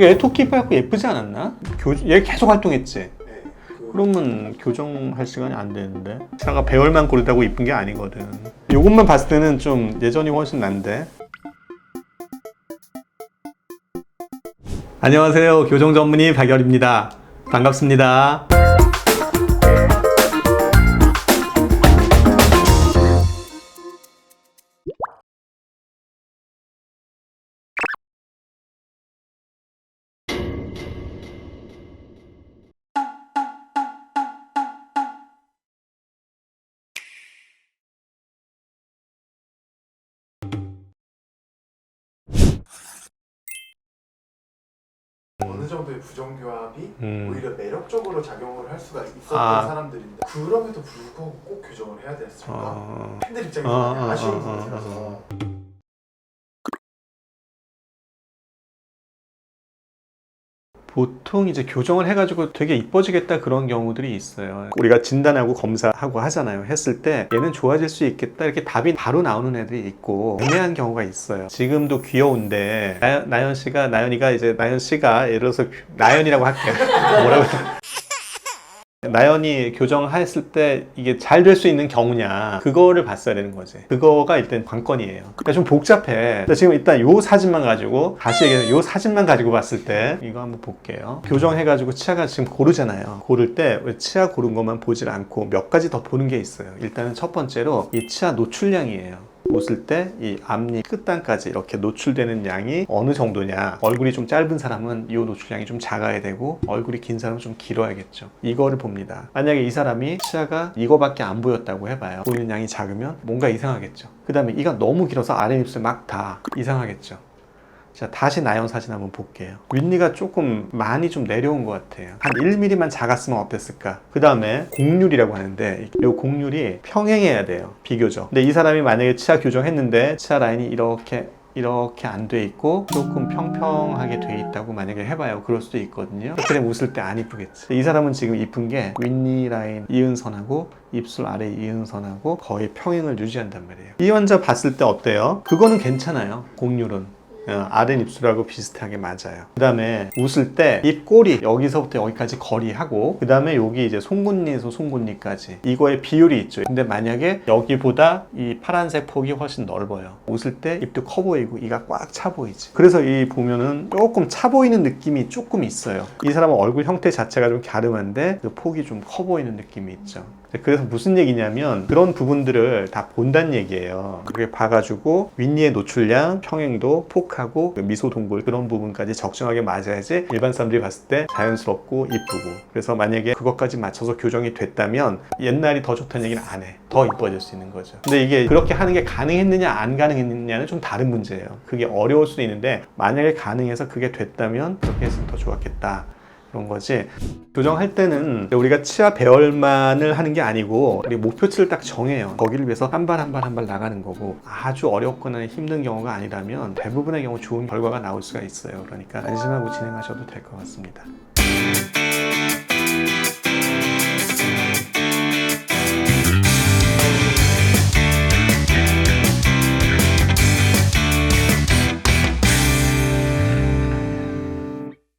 얘 토끼 밟고 예쁘지 않았나? 교, 얘 계속 활동했지? 네. 그 그러면 교정할 시간이 안 되는데 차가 배열만 고르다고 이쁜 게 아니거든 요것만 봤을 때는 좀 예전이 훨씬 난데 안녕하세요 교정 전문의 박열입니다 반갑습니다 정도의 부정교합이 음. 오히려 매력적으로 작용을 할 수가 있었던 아. 사람들인데 그럼에도 불구하고 꼭 교정을 해야 됐을까? 어... 팬들 입장에서 어, 많이 어, 아쉬운 어, 어, 부분이라서 보통 이제 교정을 해가지고 되게 이뻐지겠다 그런 경우들이 있어요. 우리가 진단하고 검사하고 하잖아요. 했을 때 얘는 좋아질 수 있겠다 이렇게 답이 바로 나오는 애들이 있고 애매한 경우가 있어요. 지금도 귀여운데 나연, 나연 씨가 나연이가 이제 나연 씨가 예를 들어서 나연이라고 할게요. 뭐라고? 나연이 교정했을 때 이게 잘 될 수 있는 경우냐 그거를 봤어야 되는 거지. 그거가 일단 관건이에요. 그러니까 좀 복잡해. 지금 일단 요 사진만 가지고 다시 얘기해 요 사진만 가지고 봤을 때 이거 한번 볼게요. 교정해가지고 치아가 지금 고르잖아요. 고를 때 왜 치아 고른 것만 보질 않고 몇 가지 더 보는 게 있어요. 일단은 첫 번째로 이 치아 노출량이에요 웃을 때 이 앞니 끝단까지 이렇게 노출되는 양이 어느 정도냐. 얼굴이 좀 짧은 사람은 이 노출량이 좀 작아야 되고 얼굴이 긴 사람은 좀 길어야겠죠. 이거를 봅니다. 만약에 이 사람이 치아가 이거밖에 안 보였다고 해봐요. 보이는 양이 작으면 뭔가 이상하겠죠. 그 다음에 이가 너무 길어서 아랫입술 막 다 이상하겠죠 자 다시 나연 사진 한번 볼게요. 윗니가 조금 많이 좀 내려온 것 같아요. 한 1mm만 작았으면 어땠을까? 그 다음에 곡률이라고 하는데 이 곡률이 평행해야 돼요. 비교적. 근데 이 사람이 만약에 치아 교정했는데 치아 라인이 이렇게 이렇게 안 돼 있고 조금 평평하게 돼 있다고 만약에 해봐요. 그럴 수도 있거든요. 되면 웃을 때 안 이쁘겠지. 이 사람은 지금 이쁜 게 윗니 라인 이은선하고 입술 아래 이은선하고 거의 평행을 유지한단 말이에요. 이 환자 봤을 때 어때요? 그거는 괜찮아요. 곡률은. 어, 아랫 입술하고 비슷하게 맞아요. 그 다음에 웃을 때 입꼬리 여기서부터 여기까지 거리하고 그 다음에 여기 이제 송곳니에서 송곳니까지 이거의 비율이 있죠. 근데 만약에 여기보다 이 파란색 폭이 훨씬 넓어요. 웃을 때 입도 커 보이고 이가 꽉 차 보이지. 그래서 이 보면은 조금 차 보이는 느낌이 조금 있어요. 이 사람은 얼굴 형태 자체가 좀 갸름한데 그 폭이 좀 커 보이는 느낌이 있죠. 그래서 무슨 얘기냐면 그런 부분들을 다 본다는 얘기예요. 그게 봐가지고 윗니의 노출량, 평행도, 그 미소 동굴 그런 부분까지 적정하게 맞아야지 일반 사람들이 봤을 때 자연스럽고 이쁘고 그래서 만약에 그것까지 맞춰서 교정이 됐다면 옛날이 더 좋다는 얘기는 안 해. 더 이뻐질 수 있는 거죠. 근데 이게 그렇게 하는 게 가능했느냐 안 가능했느냐는 좀 다른 문제예요. 그게 어려울 수도 있는데 만약에 가능해서 그게 됐다면 그렇게 했으면 더 좋았겠다. 그런 거지. 교정할 때는 우리가 치아 배열만을 하는 게 아니고 우리 목표치를 딱 정해요. 거기를 위해서 한 발 한 발 한 발 나가는 거고 아주 어렵거나 힘든 경우가 아니라면 대부분의 경우 좋은 결과가 나올 수가 있어요. 그러니까 안심하고 진행하셔도 될 것 같습니다.